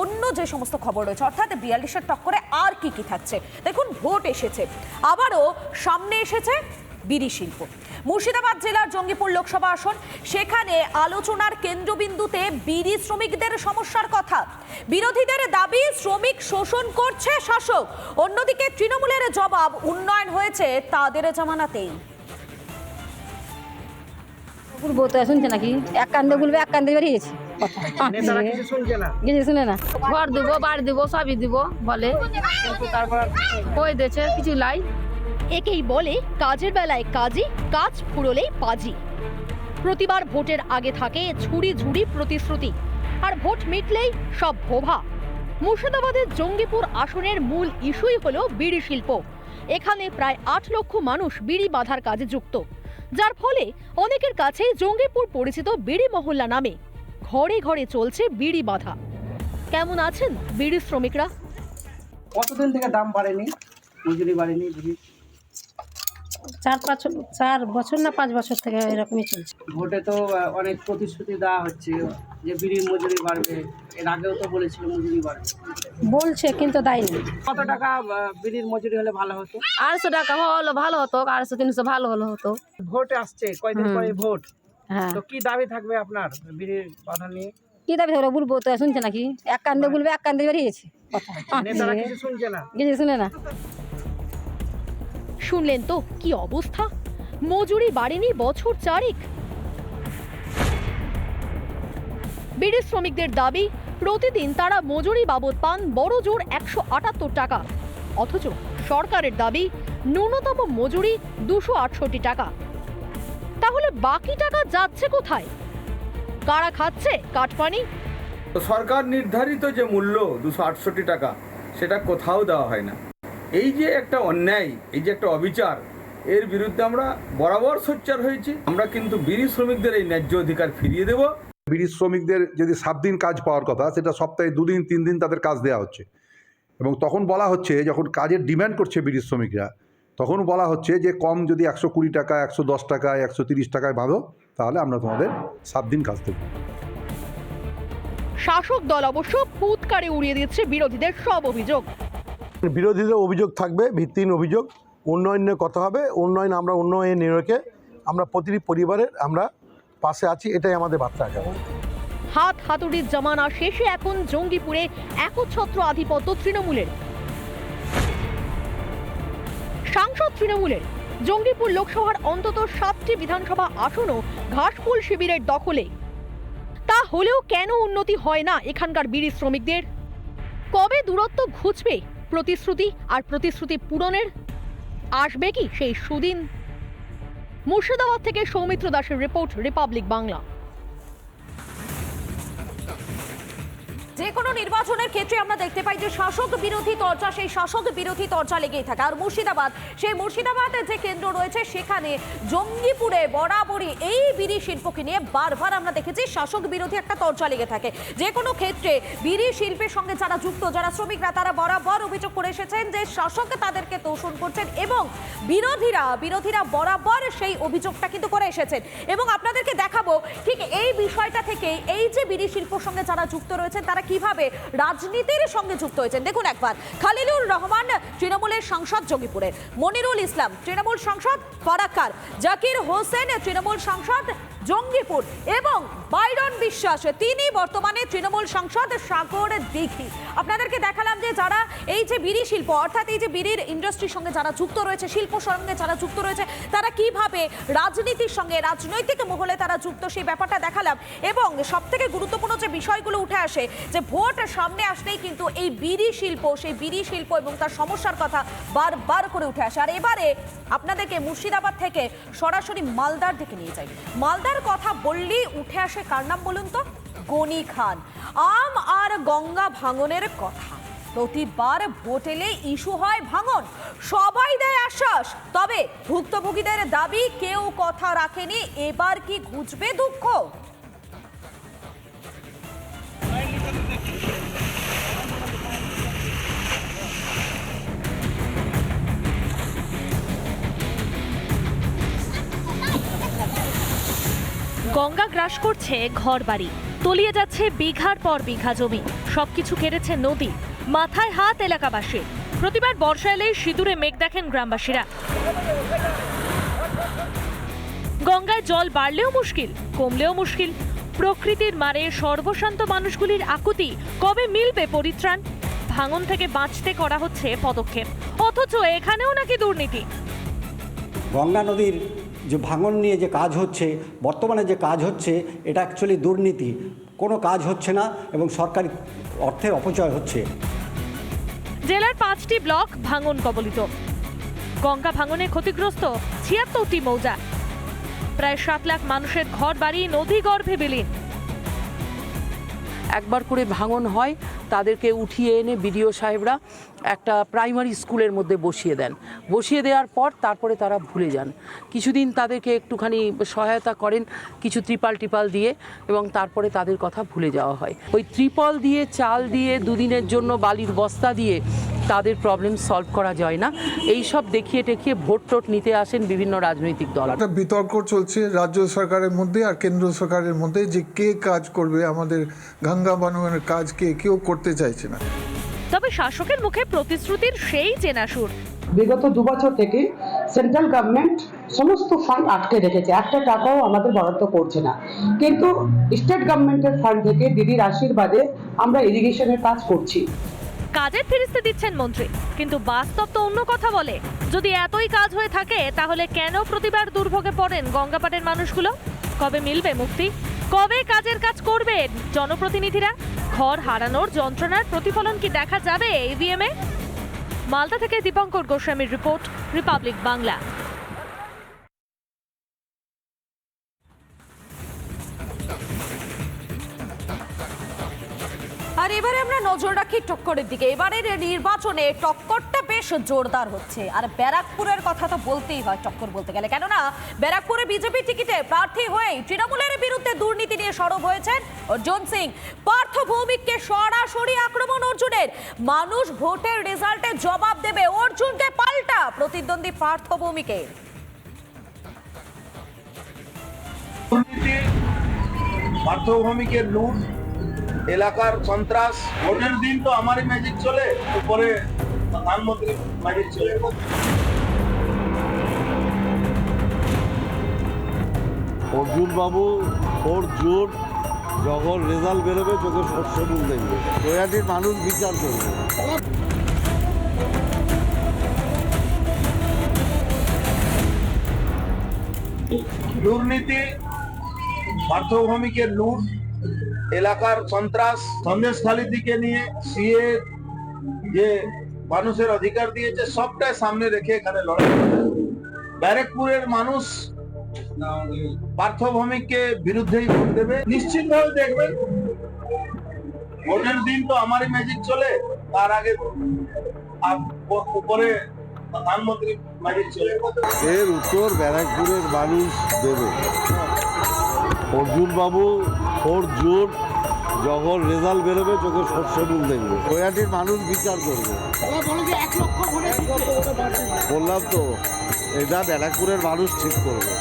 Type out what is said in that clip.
অন্য যে সমস্ত খবর রয়েছে, অর্থাৎ বিয়াল্লিশের টক্করে আর কি কি থাকছে? দেখুন, ভোট এসেছে। আবারও সামনে এসেছে বিড়ি শিল্প। মুর্শিদাবাদ জেলার জঙ্গিপুর লোকসভা আসন, সেখানে আলোচনার কেন্দ্রবিন্দুতে বিড়ি শ্রমিকদের সমস্যার কথা। বিরোধীদের দাবি, শ্রমিক শোষণ করছে শাসক। অন্যদিকে তৃণমূলের জবাব, উন্নয়ন হয়েছে তাদের জামানাতেই। বলব তো শুনছে নাকি এক কান্দে বলবে, এক কান্দে বেরিয়ে কিছু শুনে না? ঘর দিব বাড়ি দিব সবই দিব বলে। কিন্তু তারপর কই দিয়েছে কিছু লাই? একেই বলে কাজের বেলায় কাজই কাজ ফুরলেই পাজি। প্রতিবার ভোটের আগে থাকে ঝুড়ি ঝুড়ি প্রতিশ্রুতি আর ভোট মিটলেই সব ভোভা। মুর্শিদাবাদের জঙ্গিপুর আসনের মূল ইস্যুই হলো বিড়ি শিল্প। এখানে প্রায় আট লক্ষ মানুষ বিড়ি বাঁধার কাজে যুক্ত। যার ফলে অনেকের কাছে জঙ্গিপুর পরিচিত বিড়ি মহল্লা নামে। ঘরে ঘরে চলছে বিড়ি বাঁধা। কেমন আছেন বিড়ি শ্রমিকরা? কতদিন থেকে দাম বাড়েনি? মজুরি বাড়েনি বিড়ি? চার পাঁচ চার বছর না পাঁচ বছর থেকে এরকমই চলছে। ভোটে তো অনেক প্রতিশ্রুতি দেওয়া হচ্ছে যে বিড়ির মজুরি বাড়বে। এর আগেও তো বলেছিল মজুরি বাড়বে। বলছে কিন্তু দেয়নি। কত টাকা বিড়ির মজুরি হলে ভালো হতো? আড়শো টাকা হলো ভালো হতো। আড়শো তিনশো ভালো হলো হতো। ভোট আসছে কয়দিন পরে ভোট? তো কি দাবি থাকবে আপনার বিড়ির বাধা নিয়ে? কি দাবি ধরো বলব তো শুনছে নাকি? এক কান্দে বলবে এক কান্দে বেরিয়ে গেছে। কিছু শুনছে না? কিছু শুনে না। শুনলেন তো কি অবস্থা? মজুরি বাড়েনি বছর চারেক। বিড়ি শ্রমিকদের দাবি প্রতিদিন তারা মজুরি বাবদ পান বড় জোর একশো আটাত্তর টাকা। অথচ সরকারের দাবি ন্যূনতম মজুরি দুশো আটষট্টি টাকা। তাহলে বাকি টাকা যাচ্ছে কোথায়? কারা খাচ্ছে? কাঠপানি? তো সরকার নির্ধারিত যে মূল্য দুশো আটষট্টি টাকা সেটা কোথাও দেওয়া হয় না। এই যে একটা অন্যায় এই যে একটা অবিচার এর বিরুদ্ধে আমরা বরাবর সোচ্চার হয়েছি। আমরা কিন্তু বিড়ি শ্রমিকদের এই ন্যায্য অধিকার ফিরিয়ে দেব। বিড়ি শ্রমিকদের যদি সাত দিন কাজ পাওয়ার কথা সেটা সপ্তাহে দুদিন তিন দিন তাদের কাজ দেওয়া হচ্ছে। এবং তখন বলা হচ্ছে যখন কাজের ডিম্যান্ড করছে বিড়ি শ্রমিকরা তখন বলা হচ্ছে যে কম যদি একশো কুড়ি টাকা একশো দশ টাকায় একশো তিরিশ টাকায় বাঁধো তাহলে আমরা তোমাদের সাত দিন কাজ দেবো। শাসক দল অবশ্য ফুৎকারে উড়িয়ে দিচ্ছে বিরোধীদের সব অভিযোগ। বিরোধীদের অভিযোগ থাকবে ভিত্তিহীন অভিযোগ উন্নয়নের কথা হবে উন্নয়ন আমরা উন্নয়ন রেখে আমরা প্রতিটি পরিবারের আমরা পাশে আছি এটাই আমাদের বার্তা আছে হাত হাতুড়ির জামানা শেষে এখন জঙ্গিপুরে একচ্ছত্র আধিপত্য তৃণমূলের। সাংসদ তৃণমূলের। জঙ্গিপুর লোকসভার অন্তত সাতটি বিধানসভা আসনও ঘাসফুল শিবিরের দখলে। তা হলেও কেন উন্নতি হয় না এখানকার বিড়ি শ্রমিকদের? কবে দূরত্ব ঘুচবে প্রতিশ্রুতি আর প্রতিশ্রুতি পূরণের? আসবে কি সেই সুদিন? মুর্শিদাবাদ থেকে সৌমিত্র দাসের রিপোর্ট, রিপাবলিক বাংলা। যে কোনো নির্বাচনের ক্ষেত্রে আমরা দেখতে পাই যে শাসক বিরোধী তর্জা সেই শাসক বিরোধী তর্জা লেগেই থাকে। আর মুর্শিদাবাদ, সেই মুর্শিদাবাদের যে কেন্দ্র রয়েছে, সেখানে জঙ্গিপুরে বরাবরই এই বিড়ি শিল্পকে নিয়ে বারবার আমরা দেখেছি শাসক বিরোধী একটা তর্জা লেগে থাকে। যে কোনো ক্ষেত্রে বিড়ি শিল্পের সঙ্গে যারা যুক্ত, যারা শ্রমিকরা, তারা বরাবর অভিযোগ করে এসেছেন যে শাসক তাদেরকে তোষণ করছেন এবং বিরোধীরা বিরোধীরা বরাবর সেই অভিযোগটা কিন্তু করে এসেছেন। এবং আপনাদেরকে দেখাবো, ঠিক এই বিষয়টা থেকে এই যে বিড়ি শিল্পর সঙ্গে যারা যুক্ত রয়েছেন, তারা কীভাবে রাজনীতির সঙ্গে যুক্ত হয়েছেন? দেখুন একবার, খালিলুর রহমান তৃণমূলের সাংসদ জঙ্গিপুরের মনিরুল ইসলাম তৃণমূল সাংসদ ফারাক্কার, জাকির হোসেন তৃণমূল সাংসদ জঙ্গিপুর এবং বাইরন বিশ্বাস তিনি বর্তমানে তৃণমূল সাংসদ সাগর দিঘি। আপনাদেরকে দেখালাম যে যারা এই যে বিড়ি শিল্প, অর্থাৎ এই যে বিড়ির ইন্ডাস্ট্রির সঙ্গে যারা যুক্ত রয়েছে, শিল্প সঙ্গে যারা যুক্ত রয়েছে, তারা কীভাবে রাজনীতির সঙ্গে, রাজনৈতিক মহলে তারা যুক্ত, সেই ব্যাপারটা দেখালাম। এবং সব থেকে গুরুত্বপূর্ণ যে বিষয়গুলো উঠে আসে, যে ভোট সামনে আসলেই কিন্তু এই বিড়ি শিল্প, সেই বিড়ি শিল্প এবং তার সমস্যার কথা বারবার করে উঠে আসে। আর এবারে আপনাদেরকে মুর্শিদাবাদ থেকে সরাসরি মালদার দিকে নিয়ে যাই। মালদার কথা বললেই উঠে আসে কার নাম বলুন তো? গনি খান। আম আর গঙ্গা ভাঙনের কথা। প্রতিবার ভোট এলে ইস্যু হয় ভাঙন। সবাই দেয় আশ্বাস। তবে ভুক্তভোগীদের দাবি কেউ কথা রাখেনি। এবার কি ঘুচবে দুঃখ? গঙ্গা গ্রাস করছে ঘরবাড়ি। তলিয়ে যাচ্ছে বিঘার পর বিঘা জমি। সবকিছু কেড়েছে নদী। মাথায় হাত এলাকাবাসী প্রতিবার বর্ষা এলেই সিঁদুরে মেঘ দেখেন গ্রামবাসীরা। গঙ্গায় জল বাড়লেও মুশকিল, কমলেও মুশকিল। প্রকৃতির মারে সর্বশান্ত মানুষগুলির আকুতি কবে মিলবে পরিত্রাণ? ভাঙন থেকে বাঁচতে করা হচ্ছে পদক্ষেপ। অথচ এখানেও নাকি দুর্নীতি। গঙ্গা নদীর যে ভাঙন নিয়ে যে কাজ হচ্ছে বর্তমানে যে কাজ হচ্ছে এটা অ্যাকচুয়ালি দুর্নীতি। কোনো কাজ হচ্ছে না এবং সরকারি অর্থের অপচয় হচ্ছে। জেলার পাঁচটি ব্লক ভাঙন কবলিত। গঙ্গা ভাঙনে ক্ষতিগ্রস্ত ছিয়াত্তরটি মৌজা। প্রায় সাত লাখ মানুষের ঘর বাড়ি নদী গর্ভে বিলীন। একবার করে ভাঙন হয় তাদেরকে উঠিয়ে এনে বিডিও সাহেবরা একটা প্রাইমারি স্কুলের মধ্যে বসিয়ে দেন। বসিয়ে দেওয়ার পর তারপরে তারা ভুলে যান। কিছুদিন তাদেরকে একটুখানি সহায়তা করেন কিছু ত্রিপাল টিপাল দিয়ে এবং তারপরে তাদের কথা ভুলে যাওয়া হয়। ওই ত্রিপল দিয়ে, চাল দিয়ে, দুদিনের জন্য বালির বস্তা দিয়ে তাদের প্রবলেম সলভ করা যায় না। এই সব দেখিয়ে টেকিয়ে ভোট টোট নিতে আসেন বিভিন্ন রাজনৈতিক দল। একটা বিতর্ক চলছে রাজ্য সরকারের মধ্যে আর কেন্দ্র সরকারের মধ্যে যে কে কাজ করবে, আমাদের গঙ্গা বাননের কাজ কে, কেউ করতে চাইছে না। তবে শাসকের মুখে প্রতিশ্রুতির সেই চেনা সুর বিগত দু বছর থেকে সেন্ট্রাল গভর্নমেন্ট সমস্ত ফান্ড আটকে রেখেছে। একটা টাকাও আমাদের বরাদ্দ করছে না। কিন্তু স্টেট গভর্নমেন্টের ফান্ড থেকে দিদির আশীর্বাদে আমরা ইরিগেশনের কাজ করছি। কাজের ফিরিস্তি দিচ্ছেন মন্ত্রী। কিন্তু বাস্তব তো অন্য কথা বলে। যদি এতই কাজ হয়ে থাকে তাহলে কেন প্রতিবার দুর্ভোগে পড়েন গঙ্গাপাটের মানুষগুলো? কবে মিলবে মুক্তি? কবে কাজের কাজ করবেন জনপ্রতিনিধিরা? ঘর হারানোর যন্ত্রণার প্রতিফলন কি দেখা যাবে ইভিএম এ? মালদা থেকে দীপঙ্কর গোস্বামীর রিপোর্ট, রিপাবলিক বাংলা। আর এবারে আমরা নজর রাখি টক্করের দিকে। এবারের নির্বাচনে টক্করটা জোরদার হচ্ছে। আর ব্যারাকপুরের কথা তো বলতেই হয়, টক্কর বলতে গেলে। কেননা, ব্যারাকপুরে বিজেপি টিকিটে প্রার্থী হয়ে তৃণমূলের বিরুদ্ধে দুর্নীতি নিয়ে সরব হয়েছেন অর্জুন সিং। পার্থ ভৌমিককে সরাসরি আক্রমণ অর্জুনের। মানুষ ভোটের রেজাল্টে জবাব দেবে অর্জুনকে পাল্টা প্রতিদ্বন্দ্বী পার্থ ভৌমিকের পার্থভূমিকের লুট, এলাকার সন্ত্রাস, ভোটের দিন তো আমারই ম্যাজিক চলে। উপরে অর্জুন বাবু ওর জোর যখন রেজাল্ট বেরোবে চোখে সর্ষে ফুল দেখবে। নৈহাটির মানুষ বিচার করবে। দুর্নীতি পার্থভূমিকের লুট এলাকার সন্ত্রাস সন্দেশখালীর দিকে নিয়ে সিএ যে মানুষের অধিকার দিয়েছে, সবটাই সামনে রেখে এখানে লড়াই। ব্যারেকপুরের মানুষ পার্থভূমিককে বিরুদ্ধেই ভোট দেবে। নিশ্চিতভাবে দেখবেন, ভোটের দিন তো আমারই ম্যাজিক চলে, তার আগে উপরে প্রধানমন্ত্রী ম্যাজিক চলে। এর উত্তর ব্যারাকপুরের মানুষ দেবে। অর্জুন বাবু ওর জোর যখন রেজাল্ট বেরোবে চোখে সর্ষে ফুল দেখবে। নৈহাটির মানুষ বিচার করবে। বললাম তো এটা ব্যারাকপুরের মানুষ ঠিক করবে।